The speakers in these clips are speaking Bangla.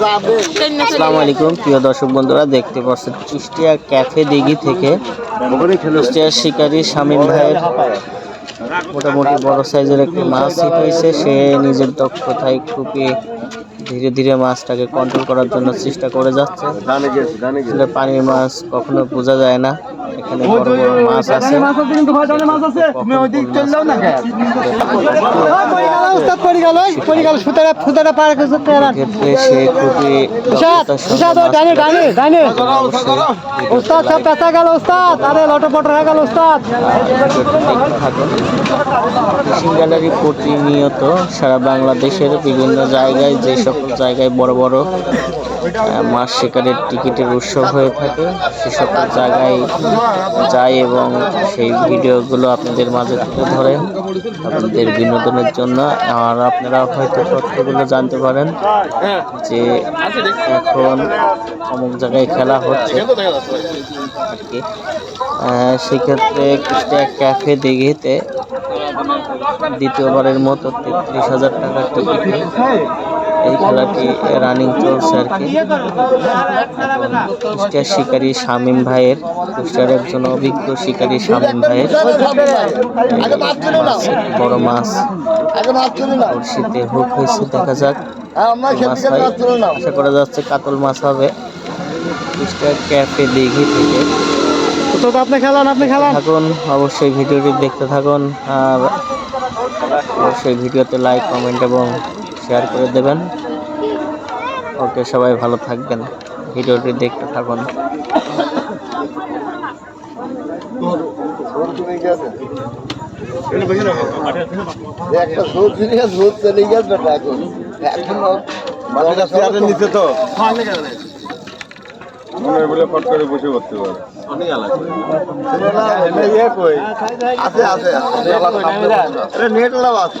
আসসালামু আলাইকুম, প্রিয় দর্শক বন্ধুরা, দেখতে পাচ্ছেন কুষ্টিয়া ক্যাফে দিঘি থেকে কুষ্টিয়ার শিকারী শামীম ভাইয়ের মোটামুটি বড় সাইজের একটি মাছ হয়েছে। সে নিজের দক্ষতায় খুবই ধীরে ধীরে মাছটাকে কন্ট্রোল করার জন্য চেষ্টা করে যাচ্ছে। পানির মাছ কখনো বোঝা যায় না। মাছ আছে। ক্ষেত্রে সে খুবই দক্ষতার সঙ্গে মাছ উস্তাদ সব পেঁচা গেল উস্তাদ। আরে লটপট হয়ে গেল উস্তাদ। ফিশিং গ্যালারি প্রতিনিয়ত সারা বাংলাদেশের বিভিন্ন জায়গায় যেসব জায়গায় বড় বড় মাছ শিকারের টিকিটের উৎসব হয়ে থাকে। সে সকল জায়গায় যায় এবং সেই ভিডিওগুলো আপনাদের মাঝে তুলে ধরে আপনাদের বিনোদনের জন্য। আর আপনারা হয়তো তথ্যগুলো জানতে পারেন যে এখন অমুক জায়গায় খেলা হচ্ছে। সেক্ষেত্রে কুষ্টিয়া ক্যাফে দিঘিতে দ্বিতীয়বারের মতো তেত্রিশ হাজার টাকার টিকিট। এই খেলাটি রানিং চলছে আর কি। কুষ্টিয়ার শিকারী শামীম ভাইয়ের কুষ্টিয়ার একজন অভিজ্ঞ শিকারী শামীম ভাইয়ের। বড় মাছ। বড়শিতে হুক হয়েছে দেখা যাক। মাছ আশা করা যাচ্ছে কাতল মাছ হবে। কুষ্টিয়ার ক্যাফে দিঘি থেকে। উস্তাদ আপনি খেলান আপনি খেলান। থাকুন অবশ্যই ভিডিওটি দেখতে থাকুন। আর অবশ্যই ভিডিওতে লাইক কমেন্ট এবং শেয়ার করে দেবেন। ওকে সবাই ভালো থাকবেন। ভিডিওটি দেখতে থাকুন। একটা সুদ ফিরিয়ে সুদ চলে গেছে এখন। নিচে তো। বলে ফট করে বসে করতে পারে। কই? আছে আছে আছে। নেট লাভ আছে।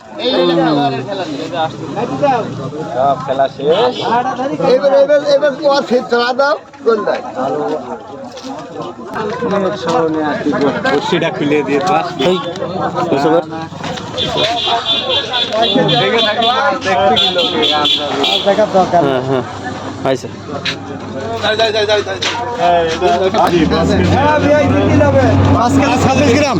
সব খেলা শেষ। এবার এবার এবার কোয়া ফির চলা দাও কোন দেয় খুলে দিয়ে তো এই, বুঝতে পার- হ্যাঁ হ্যাঁ আচ্ছা ছাব্বিশ গ্রাম।